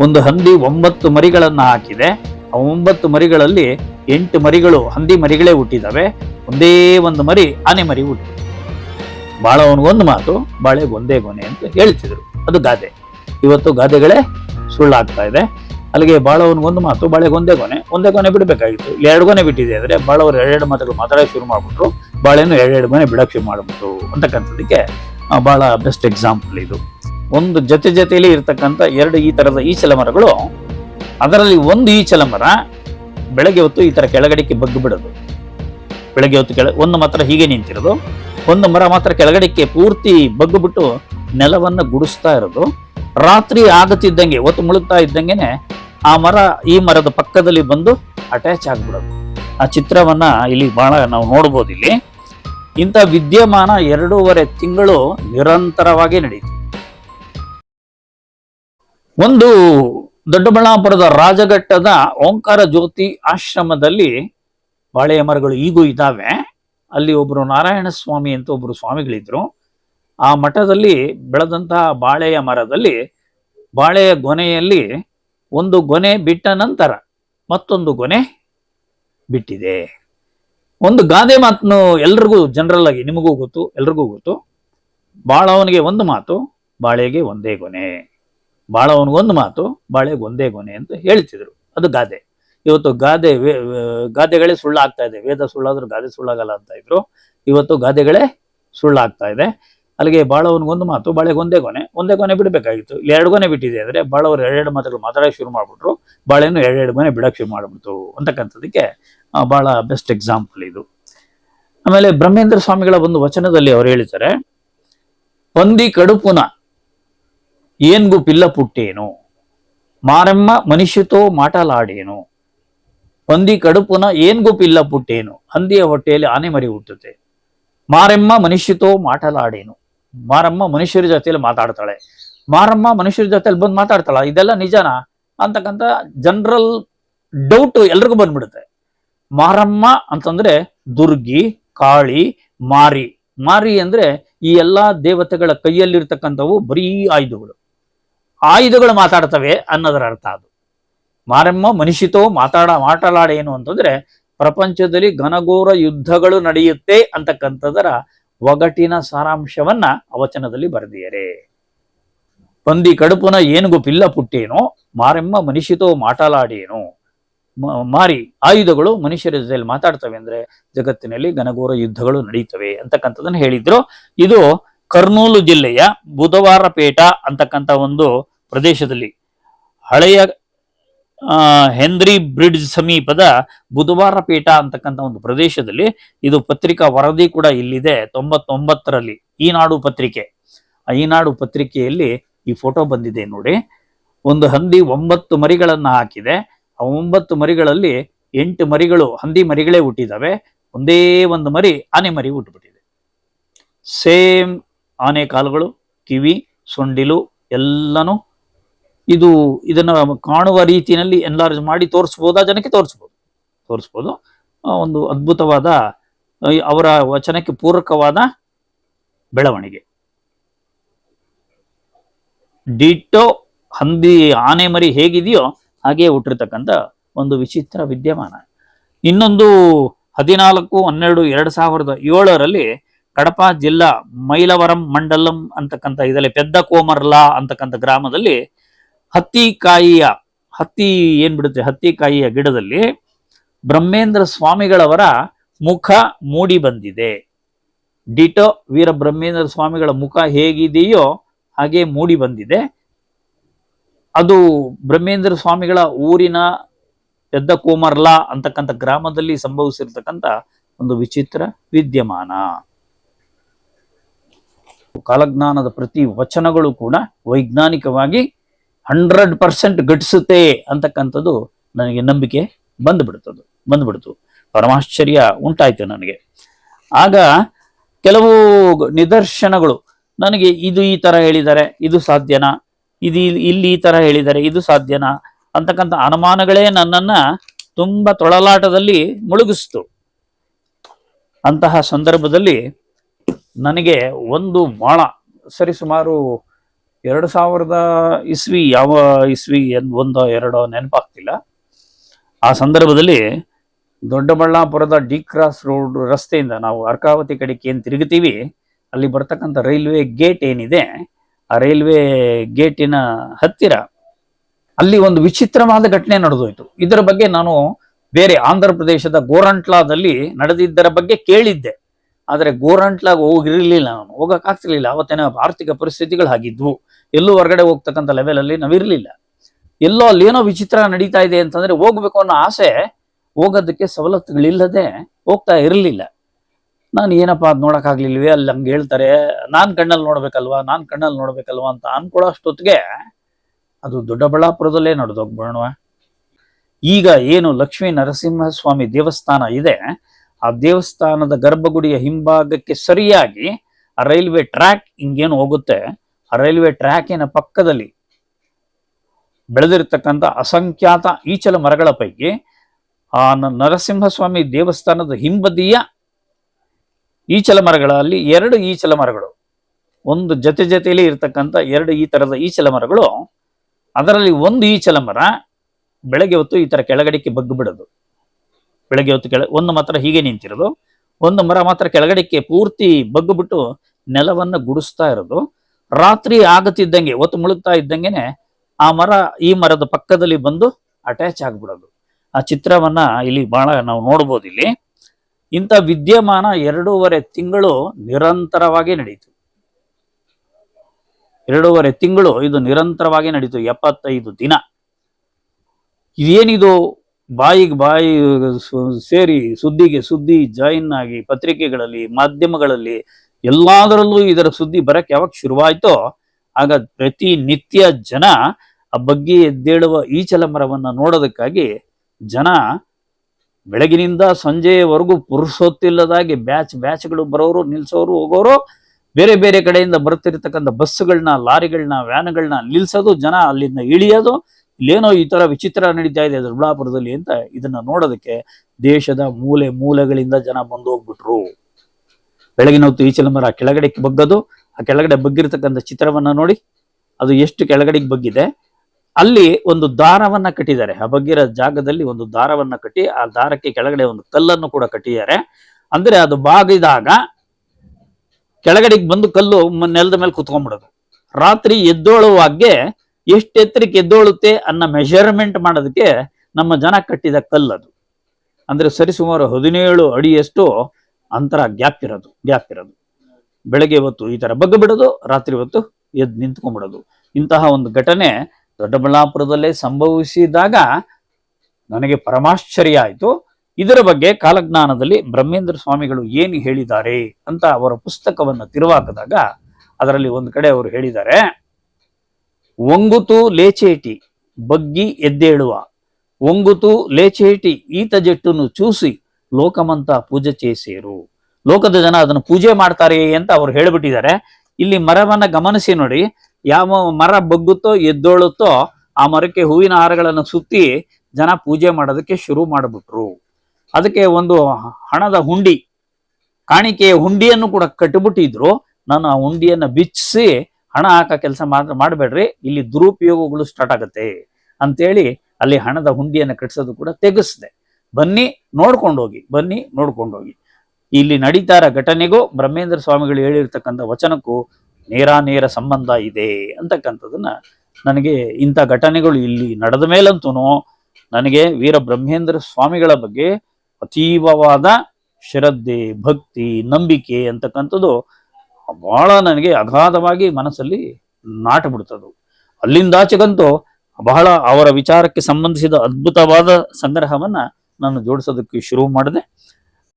ಒಂದು ಹಂದಿ ಒಂಬತ್ತು ಮರಿಗಳನ್ನು ಹಾಕಿದೆ. ಆ ಒಂಬತ್ತು ಮರಿಗಳಲ್ಲಿ ಎಂಟು ಮರಿಗಳು ಹಂದಿ ಮರಿಗಳೇ ಹುಟ್ಟಿದಾವೆ. ಒಂದೇ ಒಂದು ಮರಿ ಆನೆ ಮರಿ ಹುಟ್ಟಿದೆ. ಬಾಳವನಿಗೊಂದು ಮಾತು, ಬಾಳೆ ಒಂದೇ ಗೊನೆ ಅಂತ ಹೇಳ್ತಿದ್ರು. ಅದು ಗಾದೆ. ಇವತ್ತು ಗಾದೆಗಳೇ ಸುಳ್ಳಾಗ್ತಾ ಇದೆ. ಅಲ್ಲಿಗೆ ಬಾಳವನಿಗೊಂದು ಮಾತು ಬಾಳೆಗೆ ಒಂದೇ ಗೊನೆ. ಒಂದೇ ಗೊನೆ ಬಿಡಬೇಕಾಗಿತ್ತು. ಇಲ್ಲಿ ಎರಡು ಗೊನೆ ಬಿಟ್ಟಿದೆ ಅಂದರೆ ಬಾಳವರು ಎರಡೆರಡು ಮಾತುಗಳು ಮಾತಾಡೋಕೆ ಶುರು ಮಾಡಿಬಿಟ್ರು. ಬಾಳೆನು ಎರಡೆರಡು ಗೊನೆ ಬಿಡೋಕ್ಕೆ ಶುರು ಮಾಡಿಬಿಟ್ರು ಅಂತಕ್ಕಂಥದ್ದಕ್ಕೆ ಭಾಳ ಬೆಸ್ಟ್ ಎಕ್ಸಾಂಪಲ್ ಇದು. ಒಂದು ಜೊತೆ ಜೊತೆಯಲ್ಲಿ ಇರತಕ್ಕಂಥ ಎರಡು ಈ ತರದ ಈಚಲ ಮರಗಳು ಅದರಲ್ಲಿ ಒಂದು ಈಚಲ ಮರ ಬೆಳಗ್ಗೆ ಹೊತ್ತು ಈ ಥರ ಕೆಳಗಡೆಗೆ ಬಗ್ಗು ಬಿಡೋದು. ಬೆಳಗ್ಗೆ ಹೊತ್ತು ಕೆಳ, ಒಂದು ಮಾತ್ರ ಹೀಗೆ ನಿಂತಿರೋದು. ಒಂದು ಮರ ಮಾತ್ರ ಕೆಳಗಡೆಕ್ಕೆ ಪೂರ್ತಿ ಬಗ್ಗು ಬಿಟ್ಟು ನೆಲವನ್ನ ಗುಡಿಸ್ತಾ ಇರೋದು. ರಾತ್ರಿ ಆಗುತ್ತಿದ್ದಂಗೆ ಹೊತ್ತು ಮುಳುಗ್ತಾ ಇದ್ದಂಗೆನೆ ಆ ಮರ ಈ ಮರದ ಪಕ್ಕದಲ್ಲಿ ಬಂದು ಅಟ್ಯಾಚ್ ಆಗ್ಬಿಡೋದು. ಆ ಚಿತ್ರವನ್ನ ಇಲ್ಲಿ ಬಹಳ ನಾವು ನೋಡ್ಬೋದು ಇಲ್ಲಿ. ಇಂಥ ವಿದ್ಯಮಾನ ಎರಡೂವರೆ ತಿಂಗಳು ನಿರಂತರವಾಗಿ ನಡೀತು ಒಂದು ದೊಡ್ಡಬಳ್ಳಾಪುರದ ರಾಜಘಟ್ಟದ ಓಂಕಾರ ಜ್ಯೋತಿ ಆಶ್ರಮದಲ್ಲಿ ಬಾಳೆಯ ಮರಗಳು ಈಗೂ ಇದ್ದಾವೆ. ಅಲ್ಲಿ ಒಬ್ಬರು ನಾರಾಯಣ ಸ್ವಾಮಿ ಅಂತ ಒಬ್ಬರು ಸ್ವಾಮಿಗಳಿದ್ರು. ಆ ಮಠದಲ್ಲಿ ಬೆಳೆದಂತಹ ಬಾಳೆಯ ಮರದಲ್ಲಿ ಬಾಳೆಯ ಗೊನೆಯಲ್ಲಿ ಒಂದು ಗೊನೆ ಬಿಟ್ಟ ನಂತರ ಮತ್ತೊಂದು ಗೊನೆ ಬಿಟ್ಟಿದೆ. ಒಂದು ಗಾದೆ ಮಾತನ್ನು ಎಲ್ರಿಗೂ ಜನರಲ್ ಆಗಿ ನಿಮಗೂ ಗೊತ್ತು, ಎಲ್ರಿಗೂ ಗೊತ್ತು. ಬಾಳವನಿಗೆ ಒಂದು ಮಾತು, ಬಾಳೆಗೆ ಒಂದೇ ಗೊನೆ. ಬಾಳವನಿಗೊಂದು ಮಾತು, ಬಾಳೆ ಒಂದೇ ಗೊನೆ ಅಂತ ಹೇಳ್ತಿದ್ರು. ಅದು ಗಾದೆ. ಇವತ್ತು ಗಾದೆ ಗಾದೆಗಳೇ ಸುಳ್ಳಾಗ್ತಾ ಇದೆ. ವೇದ ಸುಳ್ಳಾದ್ರೂ ಗಾದೆ ಸುಳ್ಳಾಗಲ್ಲ ಅಂತ ಇದ್ರು. ಇವತ್ತು ಗಾದೆಗಳೇ ಸುಳ್ಳಾಗ್ತಾ ಇದೆ. ಅಲ್ಲಿಗೆ ಬಾಳವನಿಗೊಂದು ಮಾತು, ಬಾಳೆ ಒಂದೇ ಗೊನೆ. ಒಂದೇ ಗೊನೆ ಬಿಡಬೇಕಾಗಿತ್ತು. ಇಲ್ಲಿ ಎರಡು ಗೊನೆ ಬಿಟ್ಟಿದೆ ಅಂದರೆ ಬಾಳವರು ಎರಡೆರಡು ಮಾತುಗಳು ಮಾತಾಡೋಕೆ ಶುರು ಮಾಡ್ಬಿಟ್ರು. ಬಾಳೆನು ಎರಡೆರಡು ಗೊನೆ ಬಿಡೋಕೆ ಶುರು ಮಾಡ್ಬಿಡ್ತು ಅಂತಕ್ಕಂಥದ್ದಕ್ಕೆ ಭಾಳ ಬೆಸ್ಟ್ ಎಕ್ಸಾಂಪಲ್ ಇದು. ಆಮೇಲೆ ಬ್ರಹ್ಮೇಂದ್ರ ಸ್ವಾಮಿಗಳ ಒಂದು ವಚನದಲ್ಲಿ ಅವರು ಹೇಳ್ತಾರೆ ಹೊಂದಿ ಕಡುಪುನ ಏನ್ಗು ಪಿಲ್ಲ ಪುಟ್ಟೇನು? ಮಾರಮ್ಮ ಮನುಷ್ಯತೋ ಮಾಟಲಾಡೇನು? ಹಂದಿ ಕಡುಪುನ ಏನ್ಗು ಪಿಲ್ಲ ಪುಟ್ಟೇನು? ಹಂದಿಯ ಹೊಟ್ಟೆಯಲ್ಲಿ ಆನೆ ಮರಿ ಹುಟ್ಟುತ್ತೆ. ಮಾರಮ್ಮ ಮನುಷ್ಯತೋ ಮಾಟಲಾಡೇನು? ಮಾರಮ್ಮ ಮನುಷ್ಯರ ಜೊತೆಯಲ್ಲಿ ಮಾತಾಡ್ತಾಳೆ. ಮಾರಮ್ಮ ಮನುಷ್ಯರ ಜೊತೆಯಲ್ಲಿ ಬಂದು ಮಾತಾಡ್ತಾಳ? ಇದೆಲ್ಲ ನಿಜನಾ? ಅಂತಕ್ಕಂಥ ಜನರಲ್ ಡೌಟ್ ಎಲ್ರಿಗೂ ಬಂದ್ಬಿಡುತ್ತೆ. ಮಾರಮ್ಮ ಅಂತಂದ್ರೆ ದುರ್ಗಿ, ಕಾಳಿ, ಮಾರಿ. ಮಾರಿ ಅಂದ್ರೆ ಈ ಎಲ್ಲಾ ದೇವತೆಗಳ ಕೈಯಲ್ಲಿರ್ತಕ್ಕಂಥವು ಬರೀ ಆಯುಧಗಳು. ಆಯುಧಗಳು ಮಾತಾಡ್ತವೆ ಅನ್ನೋದರ ಅರ್ಥ ಅದು. ಮಾರಮ್ಮ ಮನುಷ್ಯತೋ ಮಾತಾಡ ಮಾಟಲಾಡೇನು ಅಂತಂದ್ರೆ ಪ್ರಪಂಚದಲ್ಲಿ ಘನಘೋರ ಯುದ್ಧಗಳು ನಡೆಯುತ್ತೆ ಅಂತಕ್ಕಂಥದರ ಒಗಟಿನ ಸಾರಾಂಶವನ್ನ ಅವಚನದಲ್ಲಿ ಬರೆದಿಯರೆ. ಪಂದಿ ಕಡುಪುನ ಏನುಗೂ ಪಿಲ್ಲ ಪುಟ್ಟೇನೋ, ಮಾರೆಮ್ಮ ಮನುಷ್ಯತೋ ಮಾಟಲಾಡೇನೋ. ಮಾರಿ ಆಯುಧಗಳು ಮನುಷ್ಯರ ಜೊತೆಯಲ್ಲಿ ಮಾತಾಡ್ತವೆ ಅಂದ್ರೆ ಜಗತ್ತಿನಲ್ಲಿ ಘನಘೋರ ಯುದ್ಧಗಳು ನಡೀತವೆ ಅಂತಕ್ಕಂಥದನ್ನ ಹೇಳಿದ್ರು. ಇದು ಕರ್ನೂಲು ಜಿಲ್ಲೆಯ ಬುಧವಾರಪೇಟ ಅಂತಕ್ಕಂಥ ಒಂದು ಪ್ರದೇಶದಲ್ಲಿ ಹಳೆಯ ಹೆನ್ರಿ ಬ್ರಿಡ್ಜ್ ಸಮೀಪದ ಬುಧವಾರಪೇಟ ಅಂತಕ್ಕಂಥ ಒಂದು ಪ್ರದೇಶದಲ್ಲಿ ಇದು ಪತ್ರಿಕಾ ವರದಿ ಕೂಡ ಇಲ್ಲಿದೆ, ತೊಂಬತ್ತೊಂಬತ್ತರಲ್ಲಿ ಈನಾಡು ಪತ್ರಿಕೆ. ಈ ಈನಾಡು ಪತ್ರಿಕೆಯಲ್ಲಿ ಈ ಫೋಟೋ ಬಂದಿದೆ ನೋಡಿ. ಒಂದು ಹಂದಿ ಒಂಬತ್ತು ಮರಿಗಳನ್ನು ಹಾಕಿದೆ. ಆ ಒಂಬತ್ತು ಮರಿಗಳಲ್ಲಿ ಎಂಟು ಮರಿಗಳು, ಹಂದಿ ಮರಿಗಳೇ ಹುಟ್ಟಿದಾವೆ. ಒಂದೇ ಒಂದು ಮರಿ ಆನೆ ಮರಿ ಹುಟ್ಟುಬಿಟ್ಟಿದೆ ಸೇಮ್ ಆನೆ ಕಾಲುಗಳು, ಕಿವಿ, ಸೊಂಡಿಲು ಎಲ್ಲನೂ ಇದು ಇದನ್ನ ಕಾಣುವ ರೀತಿಯಲ್ಲಿ ಎನ್ಲಾರ್ಜ್ ಮಾಡಿ ತೋರಿಸ್ಬೋದಾ? ಜನಕ್ಕೆ ತೋರಿಸ್ಬೋದು. ತೋರಿಸ್ಬೋದು. ಒಂದು ಅದ್ಭುತವಾದ ಅವರ ವಚನಕ್ಕೆ ಪೂರಕವಾದ ಬೆಳವಣಿಗೆ. ಡಿಟೋ ಹಂದಿ ಆನೆ ಮರಿ ಹೇಗಿದೆಯೋ ಹಾಗೆ ಹುಟ್ಟಿರ್ತಕ್ಕಂಥ ಒಂದು ವಿಚಿತ್ರ ವಿದ್ಯಮಾನ. ಇನ್ನೊಂದು ಹದಿನಾಲ್ಕು, ಹನ್ನೆರಡು, ಎರಡು ಸಾವಿರದ ಏಳರಲ್ಲಿ ಕಡಪ ಜಿಲ್ಲಾ ಮೈಲವರಂ ಮಂಡಲಂ ಅಂತಕ್ಕಂಥ ಇದರಲ್ಲಿ ಪೆದ್ದ ಕೋಮರ್ಲಾ ಅಂತಕ್ಕಂಥ ಗ್ರಾಮದಲ್ಲಿ ಹತ್ತಿಕಾಯಿಯ ಹತ್ತಿ ಏನ್ ಬಿಡುತ್ತೆ? ಹತ್ತಿಕಾಯಿಯ ಗಿಡದಲ್ಲಿ ಬ್ರಹ್ಮೇಂದ್ರ ಸ್ವಾಮಿಗಳವರ ಮುಖ ಮೂಡಿ ಬಂದಿದೆ. ಡಿಟೋ ವೀರ ಬ್ರಹ್ಮೇಂದ್ರ ಸ್ವಾಮಿಗಳ ಮುಖ ಹೇಗಿದೆಯೋ ಹಾಗೆ ಮೂಡಿ ಬಂದಿದೆ. ಅದು ಬ್ರಹ್ಮೇಂದ್ರ ಸ್ವಾಮಿಗಳ ಊರಿನ ಪೆದ್ದ ಕೋಮರ್ಲಾ ಅಂತಕ್ಕಂಥ ಗ್ರಾಮದಲ್ಲಿ ಸಂಭವಿಸಿರ್ತಕ್ಕಂಥ ಒಂದು ವಿಚಿತ್ರ ವಿದ್ಯಮಾನ. ಕಾಲಜ್ಞಾನದ ಪ್ರತಿ ವಚನಗಳು ಕೂಡ ವೈಜ್ಞಾನಿಕವಾಗಿ ಹಂಡ್ರೆಡ್ ಪರ್ಸೆಂಟ್ ಘಟಿಸುತ್ತೆ ಅಂತಕ್ಕಂಥದ್ದು ನನಗೆ ನಂಬಿಕೆ ಬಂದ್ಬಿಡ್ತದು ಬಂದ್ಬಿಡ್ತು. ಪರಮಾಶ್ಚರ್ಯ ಉಂಟಾಯ್ತು ನನಗೆ. ಆಗ ಕೆಲವು ನಿದರ್ಶನಗಳು, ನನಗೆ ಇದು ಈ ತರ ಹೇಳಿದರೆ ಇದು ಸಾಧ್ಯನಾ, ಇದು ಇಲ್ಲಿ ಈ ತರ ಹೇಳಿದರೆ ಇದು ಸಾಧ್ಯನಾ ಅಂತಕ್ಕಂಥ ಅನುಮಾನಗಳೇ ನನ್ನನ್ನ ತುಂಬಾ ತೊಳಲಾಟದಲ್ಲಿ ಮುಳುಗಿಸ್ತು. ಅಂತಹ ಸಂದರ್ಭದಲ್ಲಿ ನನಗೆ ಒಂದು ಬಾಣ ಸರಿ, ಸುಮಾರು ಎರಡು ಸಾವಿರದ ಇಸ್ವಿ, ಯಾವ ಇಸ್ವಿ ಒಂದೋ ಎರಡೋ ನೆನಪಾಗ್ತಿಲ್ಲ. ಆ ಸಂದರ್ಭದಲ್ಲಿ ದೊಡ್ಡಬಳ್ಳಾಪುರದ ಡಿ ಕ್ರಾಸ್ ರೋಡ್ ರಸ್ತೆಯಿಂದ ನಾವು ಅರ್ಕಾವತಿ ಕಡೆಗೆ ಏನು ತಿರುಗುತ್ತೀವಿ, ಅಲ್ಲಿ ಬರ್ತಕ್ಕಂಥ ರೈಲ್ವೆ ಗೇಟ್ ಏನಿದೆ, ಆ ರೈಲ್ವೆ ಗೇಟಿನ ಹತ್ತಿರ ಅಲ್ಲಿ ಒಂದು ವಿಚಿತ್ರವಾದ ಘಟನೆ ನಡೆದೋಯ್ತು. ಇದರ ಬಗ್ಗೆ ನಾನು ಬೇರೆ ಆಂಧ್ರ ಪ್ರದೇಶದ ಗೋರಂಟ್ಲಾದಲ್ಲಿ ನಡೆದಿದ್ದರ ಬಗ್ಗೆ ಕೇಳಿದ್ದೆ. ಆದರೆ ಗೋರಂಟ್ಲಾಗ ಹೋಗಿರ್ಲಿಲ್ಲ ನಾನು. ಹೋಗಕ್ಕಾಗ್ತಿರ್ಲಿಲ್ಲ ಅವತ್ತೇನ ಆರ್ಥಿಕ ಪರಿಸ್ಥಿತಿಗಳು ಹಾಗಿದ್ವು ಎಲ್ಲೂ ಹೊರಗಡೆ ಹೋಗ್ತಕ್ಕಂಥ ಲೆವೆಲಲ್ಲಿ ನಾವಿರ್ಲಿಲ್ಲ. ಎಲ್ಲೋ ಅಲ್ಲೇನೋ ವಿಚಿತ್ರ ನಡೀತಾ ಇದೆ ಅಂತಂದ್ರೆ ಹೋಗ್ಬೇಕು ಅನ್ನೋ ಆಸೆ ಹೋಗೋದಕ್ಕೆ ಸವಲತ್ತುಗಳಿಲ್ಲದೆ ಹೋಗ್ತಾ ಇರಲಿಲ್ಲ. ನಾನು ಏನಪ್ಪ ಅದ್ ನೋಡೋಕ್ಕಾಗ್ಲಿಲ್ವೇ ಅಲ್ಲಿ ಹಂಗೆ ಹೇಳ್ತಾರೆ, ನಾನ್ ಕಣ್ಣಲ್ಲಿ ನೋಡ್ಬೇಕಲ್ವಾ? ನಾನ್ ಕಣ್ಣಲ್ಲಿ ನೋಡ್ಬೇಕಲ್ವಾ ಅಂತ ಅನ್ಕೊಳ್ಳೋ ಅಷ್ಟೊತ್ತಿಗೆ ಅದು ದೊಡ್ಡಬಳ್ಳಾಪುರದಲ್ಲೇ ನಡೆದೋಗ್ಬಿಡೋಣ ಈಗ ಏನು ಲಕ್ಷ್ಮೀ ನರಸಿಂಹಸ್ವಾಮಿ ದೇವಸ್ಥಾನ ಇದೆ ಆ ದೇವಸ್ಥಾನದ ಗರ್ಭಗುಡಿಯ ಹಿಂಭಾಗಕ್ಕೆ ಸರಿಯಾಗಿ ಆ ರೈಲ್ವೆ ಟ್ರ್ಯಾಕ್ ಹಿಂಗೇನು ಹೋಗುತ್ತೆ? ಆ ರೈಲ್ವೆ ಟ್ರ್ಯಾಕಿನ ಪಕ್ಕದಲ್ಲಿ ಬೆಳೆದಿರ್ತಕ್ಕಂಥ ಅಸಂಖ್ಯಾತ ಈಚಲ ಮರಗಳ ಪೈಕಿ ಆ ನರಸಿಂಹಸ್ವಾಮಿ ದೇವಸ್ಥಾನದ ಹಿಂಬದಿಯ ಈಚಲ ಮರಗಳಲ್ಲಿ ಎರಡು ಈಚಲ ಮರಗಳು. ಒಂದು ಜೊತೆ ಜೊತೆಯಲ್ಲಿ ಇರ್ತಕ್ಕಂಥ ಎರಡು ಈ ತರದ ಈಚಲ ಮರಗಳು. ಅದರಲ್ಲಿ ಒಂದು ಈಚಲ ಮರ ಬೆಳಗ್ಗೆ ಹೊತ್ತು ಈ ತರ ಕೆಳಗಡೆಗೆ ಬಗ್ಗು ಬಿಡೋದು. ಬೆಳಗ್ಗೆ ಹೊತ್ತು ಕೆಳ, ಒಂದು ಮಾತ್ರ ಹೀಗೆ ನಿಂತಿರೋದು. ಒಂದು ಮರ ಮಾತ್ರ ಕೆಳಗಡೆಕ್ಕೆ ಪೂರ್ತಿ ಬಗ್ಗು ಬಿಟ್ಟು ನೆಲವನ್ನ ಗುಡಿಸ್ತಾ ಇರೋದು. ರಾತ್ರಿ ಆಗುತ್ತಿದ್ದಂಗೆ ಹೊತ್ತು ಮುಳುಗ್ತಾ ಇದ್ದಂಗೆನೆ ಆ ಮರ ಈ ಮರದ ಪಕ್ಕದಲ್ಲಿ ಬಂದು ಅಟ್ಯಾಚ್ ಆಗ್ಬಿಡೋದು. ಆ ಚಿತ್ರವನ್ನ ಇಲ್ಲಿ ಬಹಳ ನಾವು ನೋಡ್ಬೋದು ಇಲ್ಲಿ. ಇಂಥ ವಿದ್ಯಮಾನ ಎರಡೂವರೆ ತಿಂಗಳು ನಿರಂತರವಾಗಿ ನಡೀತು. ಎರಡೂವರೆ ತಿಂಗಳು ಇದು ನಿರಂತರವಾಗಿ ನಡೀತು. ಎಪ್ಪತ್ತೈದು ದಿನ. ಇದೇನಿದು ಬಾಯಿಗೆ ಬಾಯಿ ಸೇರಿ ಸುದ್ದಿಗೆ ಸುದ್ದಿ ಜಾಯಿನ್ ಆಗಿ ಪತ್ರಿಕೆಗಳಲ್ಲಿ, ಮಾಧ್ಯಮಗಳಲ್ಲಿ ಎಲ್ಲಾದರಲ್ಲೂ ಇದರ ಸುದ್ದಿ ಬರಕ್ಕೆ ಯಾವಾಗ ಶುರುವಾಯಿತೋ ಆಗ ಪ್ರತಿ ನಿತ್ಯ ಜನ ಆ ಬಗ್ಗೆ ಎದ್ದೇಳುವ ಈಚಲ ಮರವನ್ನ ನೋಡೋದಕ್ಕಾಗಿ ಜನ ಬೆಳಗಿನಿಂದ ಸಂಜೆಯವರೆಗೂ ಪುರುಸೊತ್ತಿಲ್ಲದಾಗಿ ಬ್ಯಾಚ್ ಬ್ಯಾಚ್ಗಳು ಬರೋರು, ನಿಲ್ಸೋರು, ಹೋಗೋರು, ಬೇರೆ ಬೇರೆ ಕಡೆಯಿಂದ ಬರ್ತಿರ್ತಕ್ಕಂಥ ಬಸ್ಗಳನ್ನ ಲಾರಿಗಳನ್ನ ವ್ಯಾನ್ಗಳನ್ನ ನಿಲ್ಸೋದು ಜನ ಅಲ್ಲಿಂದ ಇಳಿಯೋದು. ಇಲ್ಲೇನೋ ಈ ತರ ವಿಚಿತ್ರ ನಡೀತಾ ಇದೆ ದೊಡ್ಡಬಳ್ಳಾಪುರದಲ್ಲಿ ಅಂತ ಇದನ್ನ ನೋಡೋದಕ್ಕೆ ದೇಶದ ಮೂಲೆ ಮೂಲೆಗಳಿಂದ ಜನ ಬಂದು ಹೋಗ್ಬಿಟ್ರು ಬೆಳಗಿನ ಹೊತ್ತು ಈ ಮರ ಕೆಳಗಡೆ ಬಗ್ಗದು, ಆ ಕೆಳಗಡೆ ಬಗ್ಗಿರ್ತಕ್ಕಂಥ ಚಿತ್ರವನ್ನ ನೋಡಿ, ಅದು ಎಷ್ಟು ಕೆಳಗಡೆಗೆ ಬಗ್ಗಿದೆ. ಅಲ್ಲಿ ಒಂದು ದಾರವನ್ನ ಕಟ್ಟಿದ್ದಾರೆ. ಆ ಬಗ್ಗಿರೋ ಜಾಗದಲ್ಲಿ ಒಂದು ದಾರವನ್ನ ಕಟ್ಟಿ, ಆ ದಾರಕ್ಕೆ ಕೆಳಗಡೆ ಒಂದು ಕಲ್ಲನ್ನು ಕೂಡ ಕಟ್ಟಿದ್ದಾರೆ. ಅಂದ್ರೆ ಅದು ಬಾಗಿದಾಗ ಕೆಳಗಡೆಗೆ ಬಂದು ಕಲ್ಲು ನೆಲದ ಮೇಲೆ ಕುತ್ಕೊಂಡ್ಬಿಡೋದು. ರಾತ್ರಿ ಎದ್ದೋಳುವಾಗೆ ಎಷ್ಟು ಎತ್ತರಕ್ಕೆ ಎದ್ದೋಳುತ್ತೆ ಅನ್ನೋ ಮೆಷರ್ಮೆಂಟ್ ಮಾಡೋದಕ್ಕೆ ನಮ್ಮ ಜನ ಕಟ್ಟಿದ ಕಲ್ಲದು ಅಂದ್ರೆ ಸರಿಸುಮಾರು ಹದಿನೇಳು ಅಡಿಯಷ್ಟು ಅಂತರ ಗ್ಯಾಪ್ ಇರೋದು ಗ್ಯಾಪ್ ಇರೋದು. ಬೆಳಗ್ಗೆ ಹೊತ್ತು ಈ ತರ ಬಗ್ಗ ಬಿಡೋದು, ರಾತ್ರಿ ಹೊತ್ತು ಎದ್ದು ನಿಂತ್ಕೊಂಡ್ಬಿಡೋದು. ಇಂತಹ ಒಂದು ಘಟನೆ ದೊಡ್ಡಬಳ್ಳಾಪುರದಲ್ಲೇ ಸಂಭವಿಸಿದಾಗ ನನಗೆ ಪರಮಾಶ್ಚರ್ಯ ಆಯಿತು. ಇದರ ಬಗ್ಗೆ ಕಾಲಜ್ಞಾನದಲ್ಲಿ ಬ್ರಹ್ಮೇಂದ್ರ ಸ್ವಾಮಿಗಳು ಏನು ಹೇಳಿದ್ದಾರೆ ಅಂತ ಅವರ ಪುಸ್ತಕವನ್ನು ತಿರುವಾಕದಾಗ ಅದರಲ್ಲಿ ಒಂದು ಕಡೆ ಅವರು ಹೇಳಿದ್ದಾರೆ ಒಂಗುತು ಲೇಚೇಟಿ ಬಗ್ಗಿ ಎದ್ದೇಳುವ. ಒಂಗುತು ಲೇಚೇಟಿ ಈತ ಜಟ್ಟನ್ನು ಚೂಸಿ ಲೋಕಮಂತ ಪೂಜೆ ಚೇಸೇರು. ಲೋಕದ ಜನ ಅದನ್ನು ಪೂಜೆ ಮಾಡ್ತಾರೆ ಅಂತ ಅವ್ರು ಹೇಳ್ಬಿಟ್ಟಿದ್ದಾರೆ. ಇಲ್ಲಿ ಮರವನ್ನ ಗಮನಿಸಿ ನೋಡಿ. ಯಾವ ಮರ ಬಗ್ಗುತ್ತೋ, ಎದ್ದೋಳುತ್ತೋ, ಆ ಮರಕ್ಕೆ ಹೂವಿನ ಹಾರಗಳನ್ನು ಸುತ್ತಿ ಜನ ಪೂಜೆ ಮಾಡೋದಕ್ಕೆ ಶುರು ಮಾಡಿಬಿಟ್ರು. ಅದಕ್ಕೆ ಒಂದು ಹಣದ ಹುಂಡಿ, ಕಾಣಿಕೆಯ ಹುಂಡಿಯನ್ನು ಕೂಡ ಕಟ್ಟಿಬಿಟ್ಟಿದ್ರು. ನಾನು ಆ ಹುಂಡಿಯನ್ನ ಬಿಚ್ಚಿಸಿ ಹಣ ಹಾಕೋ ಕೆಲಸ ಮಾತ್ರ ಮಾಡಬೇಡ್ರಿ, ಇಲ್ಲಿ ದುರುಪಯೋಗಗಳು ಸ್ಟಾರ್ಟ್ ಆಗುತ್ತೆ. ಅಂತೇಳಿ ಅಲ್ಲಿ ಹಣದ ಹುಂಡಿಯನ್ನು ಕಟ್ಟಿಸೋದು ಕೂಡ ತೆಗೆಸ್ದೆ. ಬನ್ನಿ, ನೋಡ್ಕೊಂಡೋಗಿ ಬನ್ನಿ, ನೋಡ್ಕೊಂಡೋಗಿ. ಇಲ್ಲಿ ನಡೀತಾ ಇರೋ ಘಟನೆಗೂ ಬ್ರಹ್ಮೇಂದ್ರ ಸ್ವಾಮಿಗಳು ಹೇಳಿರ್ತಕ್ಕಂಥ ವಚನಕ್ಕೂ ನೇರಾನೇರ ಸಂಬಂಧ ಇದೆ ಅಂತಕ್ಕಂಥದ್ದನ್ನ ನನಗೆ ಇಂಥ ಘಟನೆಗಳು ಇಲ್ಲಿ ನಡೆದ ಮೇಲಂತೂ ನನಗೆ ವೀರ ಬ್ರಹ್ಮೇಂದ್ರ ಸ್ವಾಮಿಗಳ ಬಗ್ಗೆ ಅತೀವವಾದ ಶ್ರದ್ಧೆ, ಭಕ್ತಿ, ನಂಬಿಕೆ ಅಂತಕ್ಕಂಥದ್ದು ಬಹಳ ನನಗೆ ಅಗಾಧವಾಗಿ ಮನಸ್ಸಲ್ಲಿ ನಾಟ ಬಿಡ್ತದು ಅಲ್ಲಿಂದಾಚೆಗಂತೂ ಬಹಳ ಅವರ ವಿಚಾರಕ್ಕೆ ಸಂಬಂಧಿಸಿದ ಅದ್ಭುತವಾದ ಸಂಗ್ರಹವನ್ನ ನಾನು ಜೋಡಿಸೋದಕ್ಕೆ ಶುರು ಮಾಡಿದೆ.